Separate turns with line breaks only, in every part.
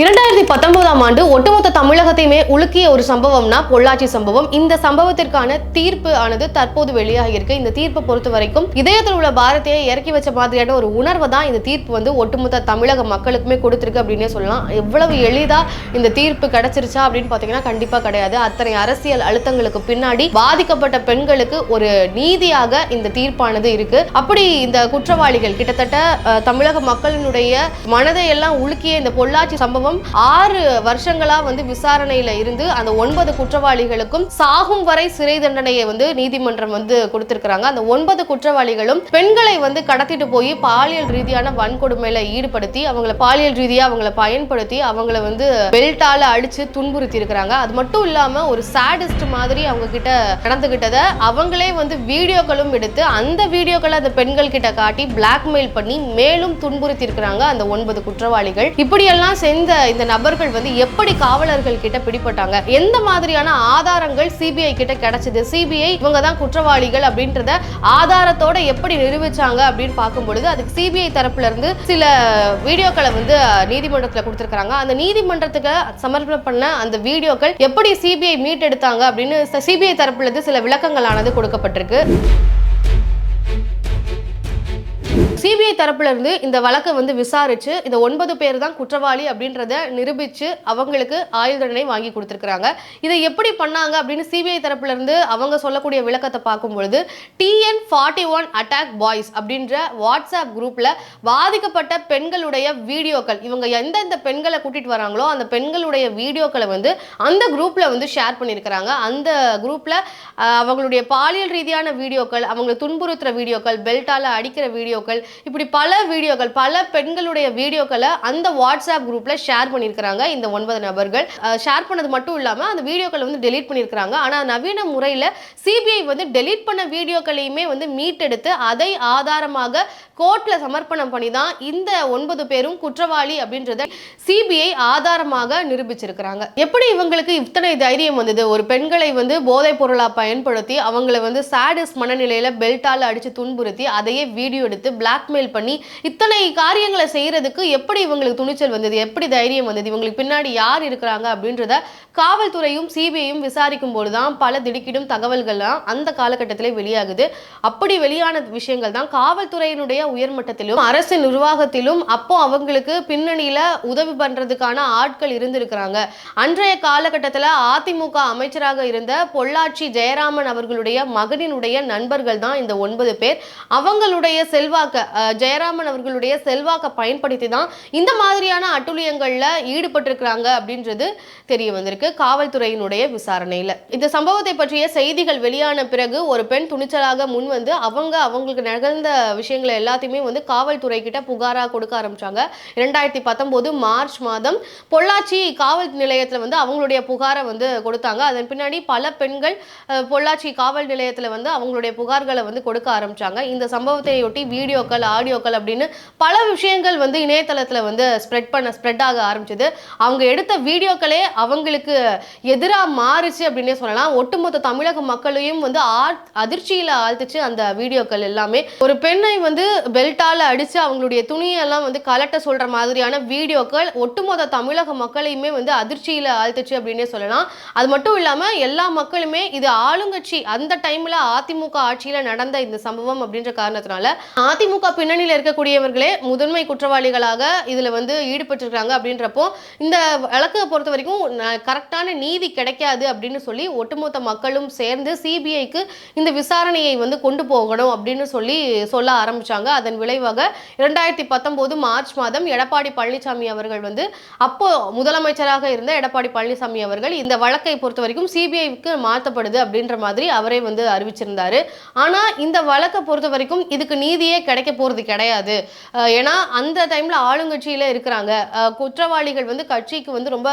இரண்டாயிரத்தி பத்தொன்பதாம் ஆண்டு ஒட்டுமொத்த தமிழகத்தையுமே உலுக்கிய ஒரு சம்பவம்னா பொள்ளாச்சி சம்பவம். இந்த சம்பவத்திற்கான தீர்ப்பு ஆனது தற்போது வெளியாகி இருக்கு. இந்த தீர்ப்பை பொறுத்த வரைக்கும் இதயத்தில் உள்ள பாரதியை இறக்கி வச்ச மாதிரியான ஒரு உணர்வை தான் இந்த தீர்ப்பு வந்து ஒட்டுமொத்த தமிழக மக்களுக்குமே கொடுத்துருக்கு அப்படின்னே சொல்லலாம். எவ்வளவு எளிதா இந்த தீர்ப்பு கிடைச்சிருச்சா அப்படின்னு பாத்தீங்கன்னா கண்டிப்பா கிடையாது. அத்தனை அரசியல் அழுத்தங்களுக்கு பின்னாடி பாதிக்கப்பட்ட பெண்களுக்கு ஒரு நீதியாக இந்த தீர்ப்பானது இருக்கு. அப்படி இந்த குற்றவாளிகள் கிட்டத்தட்ட தமிழக மக்களினுடைய மனதை எல்லாம் உலுக்கிய இந்த பொள்ளாச்சி சம்பவம் ஆறு வருஷங்களா வந்து விசாரணையில இருந்து அந்த ஒன்பது குற்றவாளிகளுக்கும் சாகும் வரை சிறை தண்டனையை வந்து நீதிமன்றம் வந்து கொடுத்திருக்கிறாங்க. அந்த ஒன்பது குற்றவாளிகளும் பெண்களை வந்து கடத்திட்டு போய் பாலியல் ரீதியான வன்கொடுமையில ஈடுபடுத்தி அவங்கள பாலியல் ரீதியா அவங்கள பயன்படுத்தி அவங்கள வந்து பெல்ட்டால அடிச்சு துன்புறுத்தி இருக்கிறாங்க அது மட்டும் இல்லாம ஒரு சாடிஸ்ட் மாதிரி அவங்க கிட்ட நடந்துகிட்டதை அவங்களே வந்து வீடியோக்களும் எடுத்து அந்த வீடியோக்களை அந்த பெண்கள் கிட்ட காட்டி பிளாக்மெயில் பண்ணி மேலும் துன்புறுத்தி இருக்கிறாங்க அந்த ஒன்பது குற்றவாளிகள். இப்படியெல்லாம் செஞ்ச இந்த நபர்கள் வந்து எப்படி காவலர்கள் கிட்ட பிடிபட்டாங்க? எந்த மாதிரியான ஆதாரங்கள் சிபிஐ கிட்ட கிடைச்சது? சிபிஐ இவங்க தான் குற்றவாளிகள் அப்படின்றத ஆதாரத்தோட எப்படி நிரூபிச்சாங்க அப்படின்னு பார்க்கும் பொழுது அதுக்கு சிபிஐ தரப்புல இருந்து சில வீடியோக்களை வந்து நீதிமன்றத்தில் கொடுத்துருக்காங்க அந்த நீதிமன்றத்துக்கு சமர்ப்பணம் பண்ண அந்த வீடியோக்கள் எப்படி சிபிஐ மீட்டெடுத்தாங்க அப்படின்னு சிபிஐ தரப்புல இருந்து சில விளக்கங்களானது கொடுக்கப்பட்டிருக்கு. சிபிஐ தரப்பிலிருந்து இந்த வழக்கை வந்து விசாரிச்சு இந்த ஒன்பது பேர் தான் குற்றவாளி அப்படின்றத நிரூபித்து அவங்களுக்கு ஆயுள் தண்டனை வாங்கி கொடுத்துருக்காங்க இதை எப்படி பண்ணாங்க அப்படின்னு சிபிஐ தரப்பிலிருந்து அவங்க சொல்லக்கூடிய விளக்கத்தை பார்க்கும் பொழுது TN forty one attack boys அப்படின்ற வாட்ஸ்அப் குரூப்பில் பாதிக்கப்பட்ட பெண்களுடைய வீடியோக்கள் இவங்க எந்தெந்த பெண்களை கூட்டிட்டு வராங்களோ அந்த பெண்களுடைய வீடியோக்களை வந்து அந்த குரூப்பில் வந்து ஷேர் பண்ணியிருக்கிறாங்க. அந்த குரூப்பில் அவங்களுடைய பாலியல் ரீதியான வீடியோக்கள் அவங்களை துன்புறுத்துற வீடியோக்கள் பெல்ட்டால அடிக்கிற வீடியோக்கள் இப்படி பல வீடியோக்கள் பல பெண்களுடைய வீடியோக்களை அந்த வாட்ஸ்அப் குரூப்பில் ஷேர் பண்ணியிருக்கிறாங்க இந்த ஒன்பது நபர்கள். ஷேர் பண்ணது மட்டும் இல்லாமல் அந்த வீடியோக்களை வந்து டெலீட் பண்ணியிருக்கிறாங்க. ஆனால் நவீன முறையில் சிபிஐ வந்து டெலீட் பண்ண வீடியோக்களையுமே வந்து மீட்டெடுத்து அதை ஆதாரமாக கோர்ட்டில் சமர்ப்பணம் பண்ணி தான் இந்த ஒன்பது பேரும் குற்றவாளி அப்படின்றத சிபிஐ ஆதாரமாக நிரூபிச்சிருக்கிறாங்க. எப்படி இவங்களுக்கு இத்தனை தைரியம் வந்தது? ஒரு பெண்களை வந்து போதைப் பொருளாக பயன்படுத்தி அவங்கள வந்து சாடிஸ் மனநிலையில் பெல்ட்டால் அடித்து துன்புறுத்தி அதையே வீடியோ எடுத்து பிளாக்மெயில் பண்ணி இத்தனை காரியங்களை செய்கிறதுக்கு எப்படி இவங்களுக்கு துணிச்சல் வந்தது? எப்படி தைரியம் வந்தது? இவங்களுக்கு பின்னாடி யார் இருக்கிறாங்க? அப்படின்றத காவல்துறையும் சிபிஐயும் விசாரிக்கும் போது தான் பல திடுக்கிடும் தகவல்கள்லாம் அந்த காலகட்டத்திலே வெளியாகுது. அப்படி வெளியான விஷயங்கள் தான் காவல்துறையினுடைய உயர்மட்டத்திலும் அரசு நிர்வாகத்திலும் அப்போ அவங்களுக்கு பின்னணியில் உதவி பண்ணுறதுக்கான ஆட்கள் இருந்திருக்கிறாங்க. அன்றைய காலகட்டத்தில் அதிமுக அமைச்சராக இருந்த பொள்ளாச்சி ஜெயராமன் அவர்களுடைய மகனினுடைய நண்பர்கள் தான் இந்த ஒன்பது பேர். அவங்களுடைய செல்வாக்க ஜெயராமன் அவர்களுடைய செல்வாக்கை பயன்படுத்தி தான் இந்த மாதிரியான அட்டுழியங்களில் ஈடுபட்டிருக்கிறாங்க அப்படின்றது தெரிய வந்திருக்கு காவல்துறையினுடைய விசாரணையில். இந்த சம்பவத்தை பற்றிய செய்திகள் வெளியான பிறகு ஒரு பெண் துணிச்சலாக முன் வந்து அவங்க அவங்களுக்கு நிகழ்ந்த விஷயங்களை எல்லாத்தையுமே வந்து காவல்துறை கிட்ட புகாராக கொடுக்க ஆரம்பிச்சாங்க. இரண்டாயிரத்தி பத்தொம்போது மார்ச் மாதம் பொள்ளாச்சி காவல் நிலையத்தில் வந்து அவங்களுடைய புகாரை வந்து கொடுத்தாங்க. அதன் பின்னாடி பல பெண்கள் பொள்ளாச்சி காவல் நிலையத்தில் வந்து அவங்களுடைய புகார்களை வந்து கொடுக்க ஆரம்பிச்சாங்க. இந்த சம்பவத்தையொட்டி வீடியோ வீடியோக்கள் ஆடியோக்கள் அப்படின்னு பல விஷயங்கள் வந்து இணையதளத்தில் வந்து ஸ்ப்ரெட் பண்ண ஸ்ப்ரெட் ஆக ஆரம்பிச்சது. அவங்க எடுத்த வீடியோக்களே அவங்களுக்கு எதிராக மாறுச்சு அப்படின்னே சொல்லலாம். ஒட்டுமொத்த தமிழக மக்களையும் வந்து அதிர்ச்சியில் ஆழ்த்துச்சு அந்த வீடியோக்கள் எல்லாமே. ஒரு பெண்ணை வந்து பெல்ட்டால் அடித்து அவங்களுடைய துணியெல்லாம் வந்து கலட்ட சொல்கிற மாதிரியான வீடியோக்கள் ஒட்டுமொத்த தமிழக மக்களையுமே வந்து அதிர்ச்சியில் ஆழ்த்துச்சு அப்படின்னே சொல்லலாம். அது மட்டும் இல்லாமல் எல்லா மக்களுமே இது ஆளுங்கட்சி அந்த டைமில் அதிமுக ஆட்சியில் நடந்த இந்த சம்பவம் அப்படின்ற காரணத்தினால அதிமுக பின்னணியில இருக்கக்கூடியவர்களே முதன்மை குற்றவாளிகளாக இதில் வந்து ஈடுபட்டிருக்காங்க அப்படின்றப்போ இந்த வழக்கை பொறுத்த வரைக்கும் கரெக்டான நீதி கிடைக்காது அப்படின்னு சொல்லி ஒட்டுமொத்த மக்களும் சேர்ந்து சிபிஐக்கு இந்த விசாரணையை வந்து கொண்டு போகணும் அப்படின்னு சொல்லி சொல்ல ஆரம்பித்தாங்க அதன் விளைவாக இரண்டாயிரத்தி பத்தொம்போது மார்ச் மாதம் எடப்பாடி பழனிசாமி அவர்கள் வந்து அப்போ முதலமைச்சராக இருந்த எடப்பாடி பழனிசாமி அவர்கள் இந்த வழக்கை பொறுத்த வரைக்கும் சிபிஐக்கு மாற்றப்படுது அப்படின்ற மாதிரி அவரே வந்து அறிவிச்சிருந்தாரு. ஆனால் இந்த வழக்கை பொறுத்த வரைக்கும் இதுக்கு நீதியே கிடைக்க போறது கிடையாது. ஏன்னா அந்த டைமில் ஆளுங்கட்சியில இருக்கிறாங்க. குற்றவாளிகள் வந்து கட்சிக்கு வந்து ரொம்ப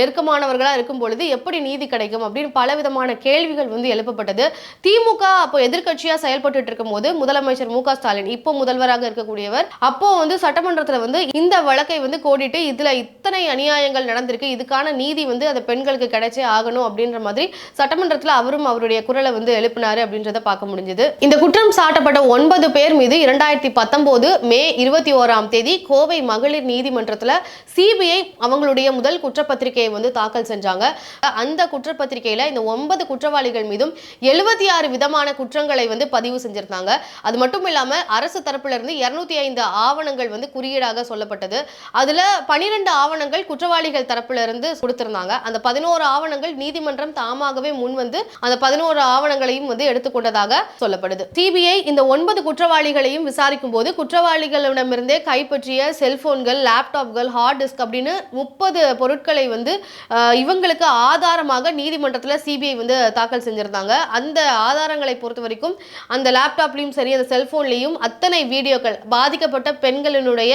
நெருக்கமானவர்களாக நெருக்கமானவர்களா இருக்கும் பொழுது எப்படி நீதி கிடைக்கும் அப்படின்னு பல விதமான கேள்விகள் வந்து எழுப்பப்பட்டது. திமுக அப்போ எதிர்க்கட்சியா செயல்பட்டு இருக்கும் போது முதலமைச்சர் மு ஸ்டாலின் இப்போ முதல்வராக இருக்கக்கூடியவர் அப்போ வந்து சட்டமன்றத்துல வந்து இந்த வழக்கை வந்து கோடிட்டு இதுல இத்தனை அநியாயங்கள் நடந்திருக்கு? இதுக்கான நீதி வந்து அந்த பெண்களுக்கு கிடைச்சே ஆகணும் அப்படின்ற மாதிரி சட்டமன்றத்தில் அவரும் அவருடைய குரலை வந்து எழுப்பினாரு அப்படின்றத பார்க்க முடிஞ்சது. இந்த குற்றம் சாட்டப்பட்ட ஒன்பது பேர் மீது இரண்டாயிரத்தி பத்தொன்பது மே இருபத்தி ஓராம் தேதி கோவை மகளிர் நீதிமன்றத்தில் சிபிஐ அவங்களுடைய முதல் குற்றப்பத்திரிகையை வந்து தாக்கல் செஞ்சாங்க. அந்த குற்றப்பத்திரிகையில் இந்த ஒன்பது குற்றவாளிகள் மீதும் எழுபத்தி ஆறு விதமான குற்றங்களை வந்து பதிவு செஞ்சிருந்தாங்க. அது மட்டும் இல்லாமல் அரசு தரப்புல இருந்து இருநூத்தி ஐந்து ஆவணங்கள் வந்து குறியீடாக சொல்லப்பட்டது. அதுல பனிரெண்டு ஆவணங்கள் குற்றவாளிகள் தரப்புல இருந்து கொடுத்திருந்தாங்க. அந்த பதினோரு ஆவணங்கள் நீதிமன்றம் தாமாகவே முன் வந்து அந்த பதினோரு ஆவணங்களையும் வந்து எடுத்துக்கொண்டதாக சொல்லப்படுது. சிபிஐ இந்த ஒன்பது குற்றவாளிகளையும் விசாரிக்கும் போது குற்றவாளிகளிடமிருந்தே கைப்பற்றிய செல்போன்கள் லேப்டாப்கள் ஹார்ட் டிஸ்க் அப்படின்னு முப்பது பொருட்களை வந்து இவங்களுக்கு ஆதாரமாக நீதிமன்றத்தில் சிபிஐ வந்து தாக்கல் செஞ்சிருந்தாங்க. அந்த ஆதாரங்களை பொறுத்த வரைக்கும் அந்த லேப்டாப்லையும் சரி அந்த செல்போன்லையும் அத்தனை வீடியோக்கள் பாதிக்கப்பட்ட பெண்களினுடைய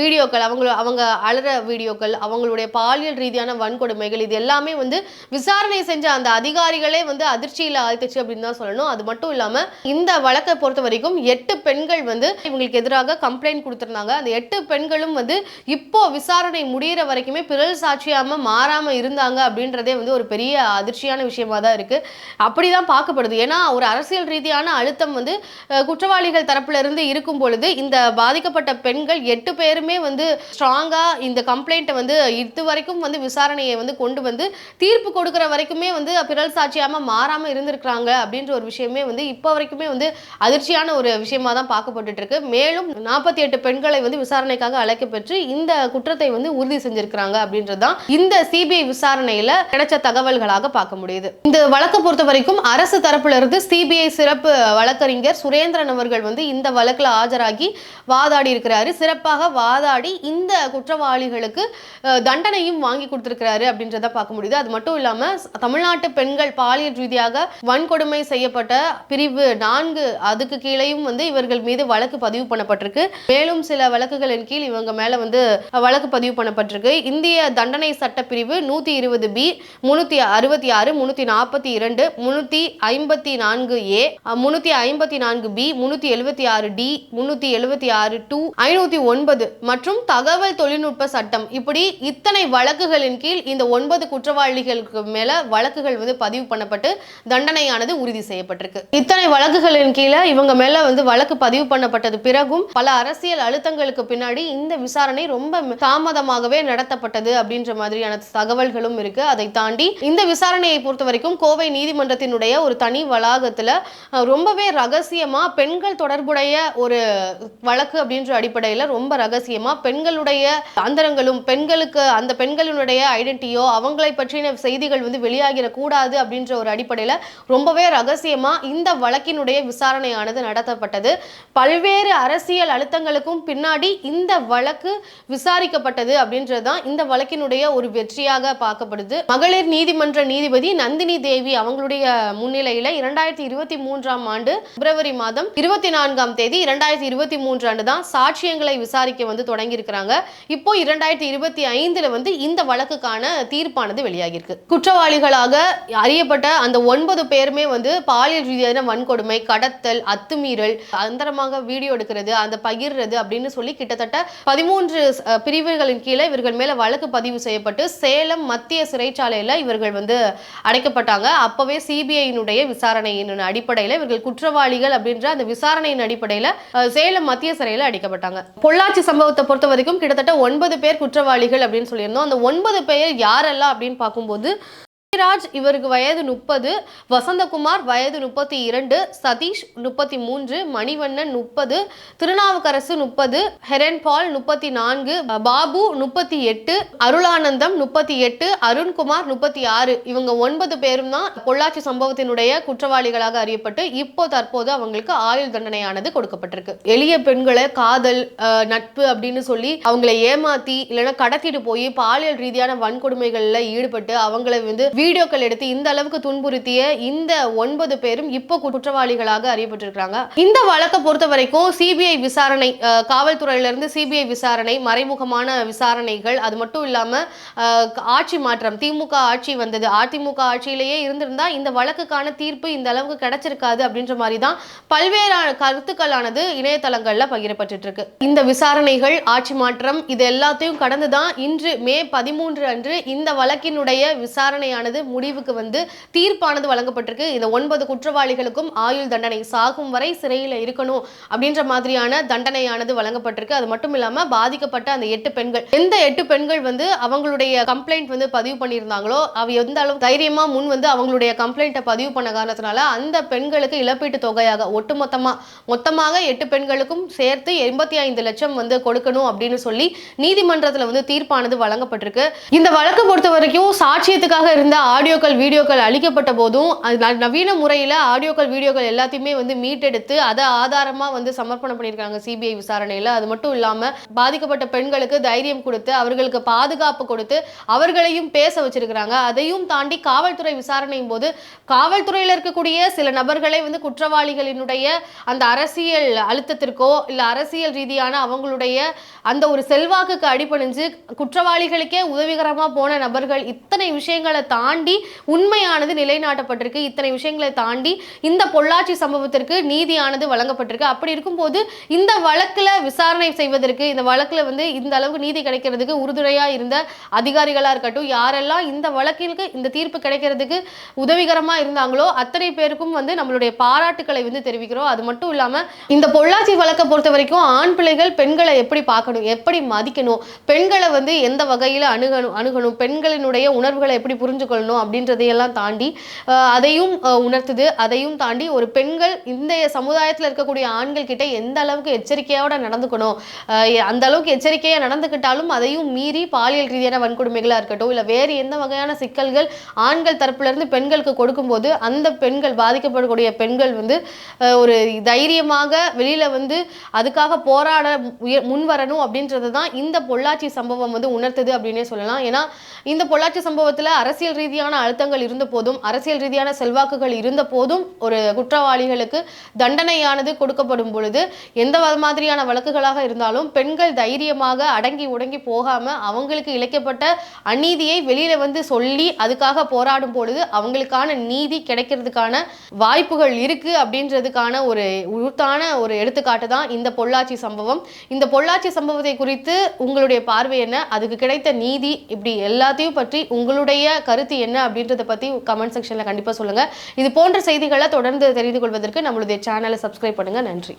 வீடியோக்கள் அவங்க அவங்க அலற வீடியோக்கள் அவங்களுடைய பாலியல் ரீதியான வன்கொடுமைகள் இது எல்லாமே வந்து விசாரணை செஞ்ச அந்த அதிகாரிகளே வந்து அதிர்ச்சியில் ஆழ்த்துச்சு அப்படின்னு தான் சொல்லணும். அது மட்டும் இல்லாமல் இந்த வழக்கை பொறுத்த வரைக்கும் எட்டு பெண்கள் வந்து இவங்களுக்கு எதிராக கம்ப்ளைண்ட் கொடுத்துருந்தாங்க. அந்த எட்டு பெண்களும் வந்து இப்போ விசாரணை முடியிற வரைக்குமே பிறல் சாட்சியாம மாறாமல் இருந்தாங்க அப்படின்றதே வந்து ஒரு பெரிய அதிர்ச்சியான விஷயமா தான் இருக்கு. அப்படிதான் பார்க்கப்படுது. ஏன்னா ஒரு அரசியல் ரீதியான அழுத்தம் வந்து குற்றவாளிகள் தரப்புல இருந்து இருக்கும் பொழுது இந்த பாதிக்கப்பட்ட பெண்கள் எட்டு பேருமே வந்து ஸ்ட்ராங்கா இந்த கம்ப்ளைண்ட் கம்ப்ளைண்ட்டை வந்து இது வரைக்கும் வந்து விசாரணையை வந்து கொண்டு வந்து தீர்ப்பு கொடுக்குற வரைக்குமே வந்து பிறல் சாட்சியாம மாறாமல் இருந்திருக்கிறாங்க அப்படின்ற ஒரு விஷயமே வந்து இப்போ வரைக்குமே வந்து அதிர்ச்சியான ஒரு விஷயமா தான் பார்க்கப்பட்டுட்டு இருக்கு மேலும் நாற்பத்தி எட்டு பெண்களை வந்து விசாரணைக்காக அழைக்கப்பெற்று இந்த குற்றத்தை வந்து உறுதி செஞ்சிருக்கிறாங்க அப்படின்றது தான் இந்த சிபிஐ விசாரணையில கிடைச்ச தகவல்களாக பார்க்க முடியுது. இந்த வழக்கை பொறுத்த வரைக்கும் அரசு தரப்புல இருந்து சிபிஐ சிறப்பு வழக்கறிஞர் சுரேந்திரன் அவர்கள் வந்து இந்த வழக்கில் ஆஜராகி வாதாடி இருக்கிறாரு சிறப்பாக வாதாடி இந்த குற்றவாளிகளுக்கு தண்டனையும் வாங்கி கொடுத்திருக்கிறாரு அப்படின்றத பார்க்க முடியுது. அது மட்டும் இல்லாம தமிழ்நாட்டு பெண்கள் பாலியல் ரீதியாக வன்கொடுமை செய்யப்பட்ட பிரிவு நான்கு அதுக்கு கீழேயும் வந்து இவர்கள் மீது வழக்கு பதிவு பண்ணப்பட்டிருக்கு. மேலும் சில வழக்குகளின் கீழ் இவங்க மேல வந்து வழக்கு பதிவு பண்ணப்பட்டிருக்கு. இந்திய தண்டனை சட்ட பிரிவு நூத்தி இருபது பி முன்னூத்தி அறுபத்தி ஆறு முன்னூத்தி நாற்பத்தி இரண்டு முன்னூத்தி ஐம்பத்தி நான்கு ஏ முன்னூத்தி ஐம்பத்தி நான்கு பி முன்னூத்தி எழுபத்தி ஆறு டி முந்நூத்தி எழுபத்தி ஆறு டூ ஐநூத்தி ஒன்பது மற்றும் தகவல் தொழில்நுட்ப சட்டம். இப்படி இத்தனை வழக்குகளின் கீழ் இந்த ஒன்பது குற்றவாளிகளுக்கு மேல வழக்குகள் வந்து பதிவு பண்ணப்பட்டு தண்டனையானது உறுதி செய்யப்பட்டிருக்கு. இத்தனை வழக்குகளின் கீழே இவங்க மேல வந்து வழக்கு பதிவு பண்ணப்பட்டது பிறகும் பல அரசியல் அழுத்தங்களுக்கு பின்னாடி இந்த விசாரணை ரொம்ப தாமதமாகவே நடத்தப்பட்டது அப்படின்ற மாதிரியான தகவல்களும் இருக்கு. அதை தாண்டி இந்த விசாரணையை பொறுத்த வரைக்கும் கோவை நீதிமன்றத்தினுடைய ஒரு தனி வளாகத்துல ரொம்பவே ரகசியமா பெண்கள் தொடர்புடைய ஒரு வழக்கு அப்படின்ற அடிப்படையில ரொம்ப ரகசியமா பெண்களுடைய அந்தரங்களும் பெண்களுக்கு அந்த பெண்களினுடைய ஐடென்டிட்டியோ அவங்களை பற்றின செய்திகள் வந்து வெளியாகிடக்கூடாது அப்படின்ற ஒரு அடிப்படையில ரொம்பவே ரகசியமா இந்த வழக்கினுடைய விசாரணையானது நடத்தப்பட்டது. பல்வேறு அரசியல் அழுத்தங்களுக்கும் பின்னாடி இந்த வழக்கு விசாரிக்கப்பட்டது அப்படின்றது தான் இந்த வழக்கினுடைய ஒரு வெற்றியாக பார்க்கப்படுது. மகளிர் நீதிமன்ற நீதிபதி நந்தினி தேவி அவங்களுடைய முன்னிலையில இரண்டாயிரத்தி இருபத்தி மூன்றாம் ஆண்டு பிப்ரவரி மாதம் இருபத்தி நான்காம் தேதி இரண்டாயிரத்தி இருபத்தி மூன்று ஆண்டு தான் சாட்சியங்களை விசாரிக்க வந்து தொடங்கி இருக்கிறாங்க இப்போ இரண்டாயிரத்தி இருபத்தி இருபத்தி ஐந்துல வந்து இந்த வழக்குக்கான தீர்ப்பானது வெளியாகியிருக்கு. குற்றவாளிகளாக அறியப்பட்ட அந்த ஒன்பது பேருமே வந்து பாலியல் ரீதியான வன்கொடுமை கடத்தல் அத்துமீறல் அந்தரமாக வீடியோ எடுக்கிறது அந்த பகிர்றது அப்படின்னு சொல்லி கிட்டத்தட்ட பதிமூன்று பிரிவுகளின் கீழே இவர்கள் மேல வழக்கு பதிவு செய்யப்பட்டு சேலம் மத்திய சிறைச்சாலையில இவர்கள் வந்து அடைக்கப்பட்டாங்க. அப்பவே சிபிஐனுடைய விசாரணையின் அடிப்படையில் இவர்கள் குற்றவாளிகள் அப்படின்ற அந்த விசாரணையின் அடிப்படையில் சேலம் மத்திய சிறையில் அடைக்கப்பட்டாங்க. பொள்ளாச்சி சம்பவத்தை பொறுத்த வரைக்கும் கிட்டத்தட்ட ஒன்பது பேர் குற்றவாளி குற்றவாளிகள் அப்படின்னு சொல்லியிருந்தோம். அந்த ஒன்பது பேர் யாரெல்லாம் அப்படின்னு பார்க்கும்போது ராஜ் இவருக்கு வயது முப்பது வசந்தகுமார் வயது முப்பத்தி இரண்டு சதீஷ் முப்பத்தி மூன்று மணிவண்ணன் முப்பது திருநாவுக்கரசு முப்பது ஹெரன் பால் முப்பத்தி நான்கு பாபு முப்பத்தி எட்டு அருளானந்தம் முப்பத்தி எட்டு அருண்குமார் முப்பத்தி ஆறு. இவங்க ஒன்பது பேரும் தான் பொள்ளாச்சி சம்பவத்தினுடைய குற்றவாளிகளாக அறியப்பட்டு இப்போ தற்போது அவங்களுக்கு ஆயுள் தண்டனையானது கொடுக்கப்பட்டிருக்கு. எளிய பெண்களை காதல் நட்பு அப்படின்னு சொல்லி அவங்களை ஏமாத்தி இல்லைன்னா கடத்திட்டு போய் பாலியல் ரீதியான வன்கொடுமைகளில் ஈடுபட்டு அவங்களை வந்து வீடியோக்கள் எடுத்து இந்த அளவுக்கு துன்புறுத்திய இந்த ஒன்பது பேரும் இப்போ குற்றவாளிகளாக அறியப்பட்டிருக்கிறாங்க. இந்த வழக்கை பொறுத்த வரைக்கும் சிபிஐ விசாரணை காவல்துறையிலிருந்து சிபிஐ விசாரணை மறைமுகமான விசாரணைகள் அது மட்டும் இல்லாம ஆட்சி மாற்றம் திமுக ஆட்சி வந்தது. அதிமுக ஆட்சியிலேயே இருந்திருந்தா இந்த வழக்குக்கான தீர்ப்பு இந்த அளவுக்கு கிடைச்சிருக்காது அப்படின்ற மாதிரி தான் பல்வேறு கருத்துக்களானது இணையதளங்கள்ல பகிரப்பட்டு இருக்கு இந்த விசாரணைகள் ஆட்சி மாற்றம் இது எல்லாத்தையும் கடந்து தான் இன்று மே பதிமூன்று அன்று இந்த வழக்கினுடைய விசாரணையானது விசாரணையானது முடிவுக்கு வந்து தீர்ப்பானது வழங்கப்பட்டிருக்கு. இந்த ஒன்பது குற்றவாளிகளுக்கும் ஆயுள் தண்டனை சாகும் வரை சிறையில் இருக்கணும் அப்படின்ற மாதிரியான தண்டனையானது வழங்கப்பட்டிருக்கு. அது மட்டும் இல்லாமல் பாதிக்கப்பட்ட அந்த எட்டு பெண்கள். எந்த எட்டு பெண்கள் வந்து அவங்களுடைய கம்ப்ளைண்ட் வந்து பதிவு பண்ணியிருந்தாங்களோ அவ எந்த அளவு தைரியமா முன் வந்து அவங்களுடைய கம்ப்ளைண்ட்டை பதிவு பண்ண காரணத்தினால அந்த பெண்களுக்கு இழப்பீட்டு தொகையாக ஒட்டுமொத்தமாக மொத்தமாக எட்டு பெண்களுக்கும் சேர்த்து எண்பத்தி ஐந்து லட்சம் வந்து கொடுக்கணும் அப்படின்னு சொல்லி நீதிமன்றத்தில் வந்து தீர்ப்பானது வழங்கப்பட்டிருக்கு. இந்த வழக்கு பொறுத்த வரைக்கும் சாட்சியத்துக்காக இருந்த ஆடியோக்கள் வீடியோக்கள் அளிக்கப்பட்ட போதும் அது ந- நவீன முறையில் ஆடியோக்கள் வீடியோக்கள் எல்லாத்தையுமே வந்து மீட்டெடுத்து அதை ஆதாரமாக வந்து சமர்ப்பணம் பண்ணியிருக்காங்க சிபிஐ விசாரணையில். அது மட்டும் இல்லாமல் பாதிக்கப்பட்ட பெண்களுக்கு தைரியம் கொடுத்து அவர்களுக்கு பாதுகாப்பு கொடுத்து அவர்களையும் பேச வச்சிருக்கிறாங்க. அதையும் தாண்டி காவல்துறை விசாரணையும் போது காவல்துறையில் இருக்கக்கூடிய சில நபர்களை வந்து குற்றவாளிகளினுடைய அந்த அரசியல் அழுத்தத்திற்கோ இல்லை அரசியல் ரீதியான அவங்களுடைய அந்த ஒரு செல்வாக்குக்கு அடிபணிஞ்சு குற்றவாளிகளுக்கே உதவிகரமாக போன நபர்கள் இத்தனை விஷயங்களை தாண்டி தாண்டி உண்மையானது நிலைநாட்டப்பட்டிருக்கு. இத்தனை விஷயங்களை தாண்டி இந்த பொள்ளாச்சி சம்பவத்திற்கு நீதியானது வழங்கப்பட்டிருக்கு. அப்படி இருக்கும்போது இந்த வழக்கில் விசாரணை செய்வதற்கு இந்த வழக்கில் வந்து இந்த அளவுக்கு நீதி கிடைக்கிறதுக்கு உறுதுணையாக இருந்த அதிகாரிகளாக இருக்கட்டும் யாரெல்லாம் இந்த வழக்கிற்கு இந்த தீர்ப்பு கிடைக்கிறதுக்கு உதவிகரமாக இருந்தாங்களோ அத்தனை பேருக்கும் வந்து நம்மளுடைய பாராட்டுக்களை வந்து தெரிவிக்கிறோம். அது மட்டும் இல்லாமல் இந்த பொள்ளாச்சி வழக்கை பொறுத்த வரைக்கும் ஆண் பிள்ளைகள் பெண்களை எப்படி பார்க்கணும் எப்படி மதிக்கணும் பெண்களை வந்து எந்த வகையில் அணுகணும் அணுகணும் பெண்களினுடைய உணர்வுகளை எப்படி புரிஞ்சுக்கணும் கொள்ளணும் அப்படின்றதையெல்லாம் தாண்டி அதையும் உணர்த்துது. அதையும் தாண்டி ஒரு பெண்கள் இந்த சமுதாயத்தில் இருக்கக்கூடிய ஆண்கள் கிட்ட எந்த அளவுக்கு எச்சரிக்கையோட நடந்துக்கணும்? அந்த அளவுக்கு எச்சரிக்கையாக நடந்துக்கிட்டாலும் அதையும் மீறி பாலியல் ரீதியான வன்கொடுமைகளாக இருக்கட்டும் இல்லை வேறு எந்த வகையான சிக்கல்கள் ஆண்கள் தரப்புல இருந்து பெண்களுக்கு கொடுக்கும்போது அந்த பெண்கள் பாதிக்கப்படக்கூடிய பெண்கள் வந்து ஒரு தைரியமாக வெளியில வந்து அதுக்காக போராட முன் வரணும் அப்படின்றது தான் இந்த பொள்ளாச்சி சம்பவம் வந்து உணர்த்துது அப்படின்னே சொல்லலாம். ஏன்னா இந்த பொள்ளாச்சி சம்பவத்தில் அரசியல் ரீதியான அழுத்தங்கள் இருந்த போதும் அரசியல் ரீதியான செல்வாக்குகள் இருந்த போதும் ஒரு குற்றவாளிகளுக்கு தண்டனையானது கொடுக்கப்படும் பொழுது எந்த மாதிரியான வழக்குகளாக இருந்தாலும் பெண்கள் தைரியமாக அடங்கி உடங்கி போகாம அவங்களுக்கு இழைக்கப்பட்ட அநீதியை வெளியில வந்து சொல்லி அதுக்காக போராடும் பொழுது அவங்களுக்கான நீதி கிடைக்கிறதுக்கான வாய்ப்புகள் இருக்கு அப்படின்றதுக்கான ஒரு உருத்தான ஒரு எடுத்துக்காட்டு தான் இந்த பொள்ளாச்சி சம்பவம். இந்த பொள்ளாச்சி சம்பவத்தை குறித்து உங்களுடைய பார்வை என்ன? அதுக்கு கிடைத்த நீதி இப்படி எல்லாத்தையும் பற்றி உங்களுடைய கருத்து என்ன அப்படின்றத பத்தி கமெண்ட் செக்ஷன்ல கண்டிப்பா சொல்லுங்க. இது போன்ற செய்திகளை தொடர்ந்து தெரிந்து கொள்வதற்கு நம்மளுடைய சேனலை சப்ஸ்கிரைப் பண்ணுங்க. நன்றி.